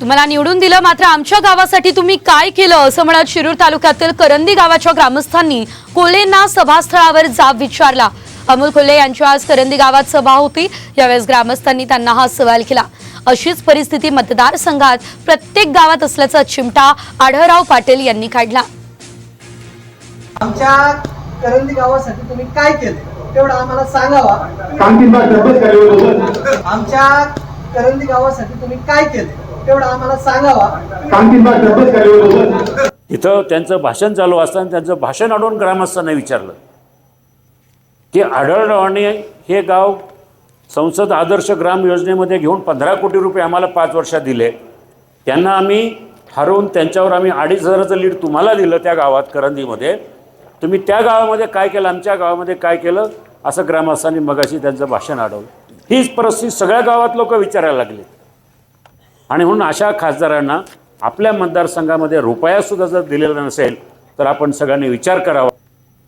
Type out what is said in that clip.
तुम्हाला निवडून दिलं मात्र आमच्या गावासाठी तुम्ही काय केलं असं म्हणत शिरूर तालुक्यातील करंदी गावाच्या ग्रामस्थांनी कोल्हेंना सभास्थळावर जाब विचारला. अमोल कोल्हे यांची आज करंदी गावात सभा होती. यावेळेस ग्रामस्थांनी त्यांना हा सवाल केला. अशीच परिस्थिती मतदारसंघात प्रत्येक गावात असल्याचा चिमटा आढळराव पाटील यांनी काढला. आमच्या करंदी गावासाठी तुम्ही काय केलं? तेवढं आम्हाला सांगावा. आमच्या करंदी गावासाठी तुम्ही काय केलं? तेवढं आम्हाला सांगावा. इथं त्यांचं भाषण चालू असताना त्यांचं भाषण अडवून ग्रामस्थांना विचारलं. की आढळरावाने हे गाव संसद आदर्श ग्राम योजनेमध्ये घेऊन पंधरा कोटी रुपये आम्हाला पाच वर्षात दिले. त्यांना आम्ही हरवून त्यांच्यावर आम्ही अडीच हजाराचं लीड तुम्हाला दिलं त्या गावात करंदीमध्ये. तुम्ही त्या गावामध्ये काय केलं आमच्या गावामध्ये काय केलं असं ग्रामस्थांनी मगाशी त्यांचं भाषण अडवलं हीच परिस्थिती सगळ्या गावात लोक विचारायला लागली आणि म्हणून अशा खासदारांना आपल्या मतदारसंघामध्ये रुपयासुद्धा जर दिलेला नसेल तर आपण सगळ्यांनी विचार करावा.